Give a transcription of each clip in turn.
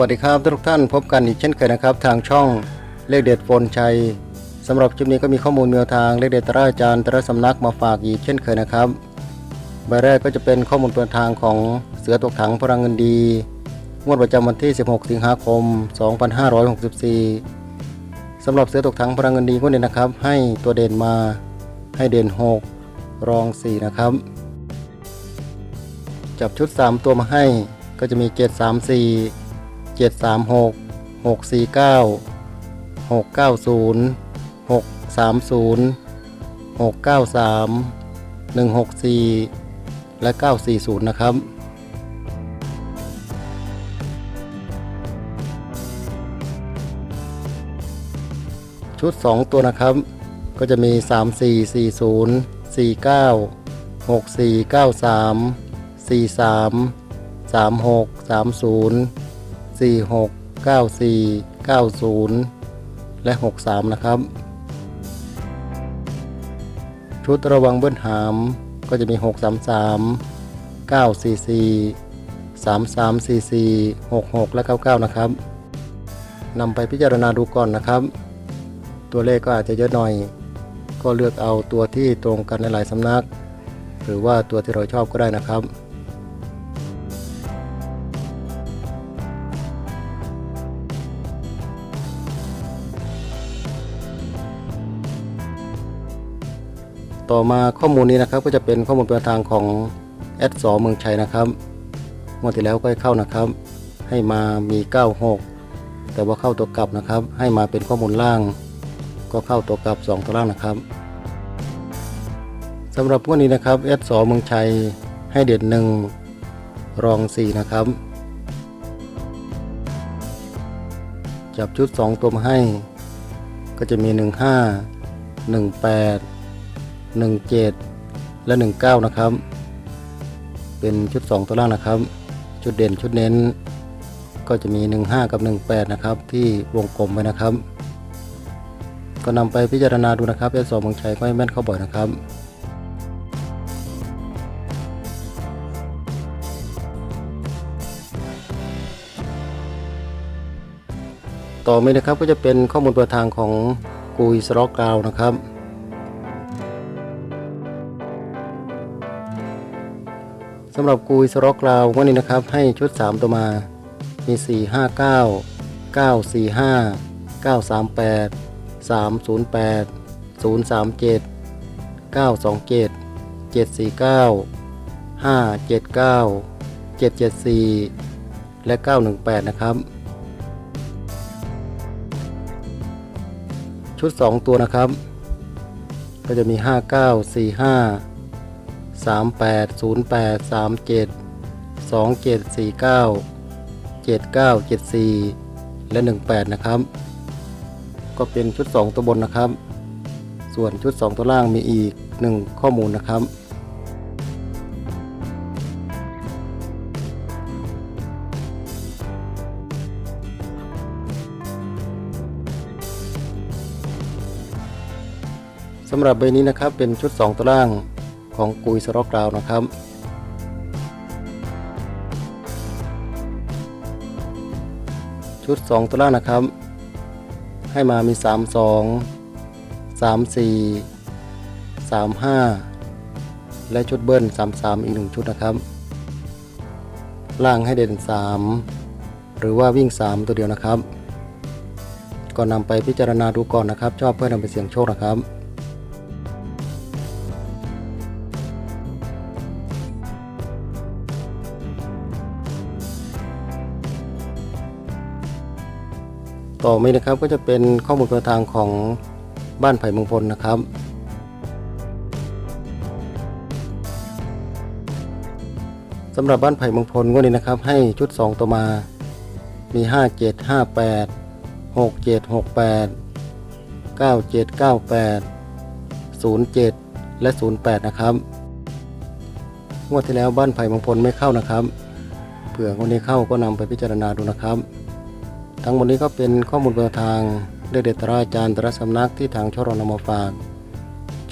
วัสดีครับทุกท่านพบกันอีกเช่นเคยนะครับ ทางช่องเลขเด็ดโฟนชัยสำหรับคลิปนี้ก็มีข้อมูลแนวทางเลขเด็ดตราอาจารย์ตราสำนักมาฝากอีกเช่นเคยนะครับใบแรกก็จะเป็นข้อมูลแนวทางของเสือตกถังพลังเงินดี งวดประจำวันที่ 16 สิงหาคม 2564สำหรับเสือตกถังพลังเงินดีงวดนี้นะครับ ให้ตัวเด่นมาให้เด่น 6 รอง 4 นะครับ จับชุด 3 ตัวมาให้ก็จะมี 734 736 649 690 630 693 164 และ 940 นะครับชุด 2 ตัวนะครับ ก็จะมี 3440 49 6493 43 36 30 46 94 90 และ 63 นะครับ ชุดระวังเบิ้ลหามก็จะมี 633 944 3344 66 และ 99 นะครับนำไปพิจารณาดูก่อนนะครับ ตัวเลขก็อาจจะเยอะหน่อย ก็เลือกเอาตัวที่ตรงกันในหลายสำนัก หรือว่าตัวที่เราชอบก็ได้นะครับ ต่อมาข้อมูลนี้นะครับก็จะเป็นข้อมูลปลายทางของแอดสอเมืองชัยนะครับงวดที่แล้วก็ให้เข้านะครับ ให้มามี 96 แต่ว่าเข้าตัวกลับนะครับ ให้มาเป็นข้อมูลล่าง ก็เข้าตัวกลับ 2 ตัวล่างนะครับสำหรับงวดนี้นะครับแอดสอเมืองชัยให้เด่นหนึ่งรอง 4 นะครับ จับชุด 2 ตัวมาให้ ก็จะมี 15 18 17 และ 19 นะครับ เป็นชุด 2 ตัวล่างนะครับ ชุดเด่นชุดเน้นก็จะมี 15 กับ 18 นะครับ ที่วงกลมไว้นะครับ ก็นำไปพิจารณาดูนะครับเอสองบางชัยก็ให้แม่นเข้าบ่อยนะครับต่อไปนะครับก็จะเป็นข้อมูลเประทางของกุยสล็อกกราวนะครับ สำหรับกุยสร็อกกราววันนี้นะครับให้ชุด 3 ตัวมา มี 4 5 9 9 4 5 9 3 8 3 0 8 0 3 7 9 2 7 7 4 9 5 7 9 7 7 4 และ 918 นะครับ ชุด 2 ตัวนะครับ ก็จะมี 5 9 4 5 38 08 37 27 49 79 74 และ 18 นะครับ ก็เป็นชุด 2 ตัวบนนะครับ ส่วนชุด 2 ตัวล่างมีอีก 1 ข้อมูลนะครับสำหรับใบนี้นะครับเป็นชุด 2 ตัวล่าง ของกุยสร็อกราวนะครับ ชุด 2 ตัวล่างนะครับ ให้มามี 3 2 3 4 3 5 และชุดเบิ้ล 3 3 อีก 1 ชุดนะครับ ล่างให้เด่น 3 หรือว่าวิ่ง 3 ตัวเดียวนะครับก็นำไปพิจารณาดูก่อนนะครับ ชอบเพื่อนำไปเสี่ยงโชคนะครับ ต่อไปนะครับก็จะเป็นข้อมูลประทางของบ้านไผ่มงพลนะครับสำหรับบ้านไผ่มงพลงวดนี้นะครับ ให้ชุด 2 ตัวมา มี 5 7 5 8 6 7 6 8 9 7 9 8 0 7 และ 08 นะครับ งวดที่แล้วบ้านไผ่มงพลไม่เข้านะครับ เผื่องวดนี้เข้าก็นำไปพิจารณาดูนะครับ ทั้งหมดนี้ก็เป็นข้อมูลแนวทางเด็ดเด็ดตราอาจารย์ตราสำนักที่ทางช่อรอนำมาฝาก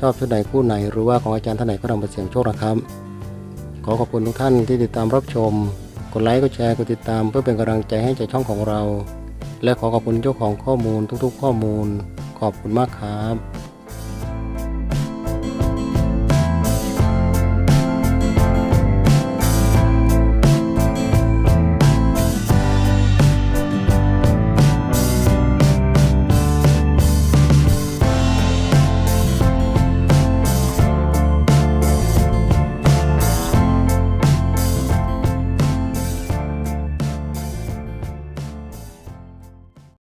ชอบชุดไหนคู่ไหนหรือว่าของอาจารย์ท่านไหนก็นำไปเสี่ยงโชคนะครับ ขอขอบคุณทุกท่านที่ติดตามรับชม กดไลค์กดแชร์กดติดตาม เพื่อเป็นกำลังใจให้ใจช่องของเรา และขอขอบคุณเจ้าของข้อมูลทุกๆ ข้อมูล ขอบคุณมากครับ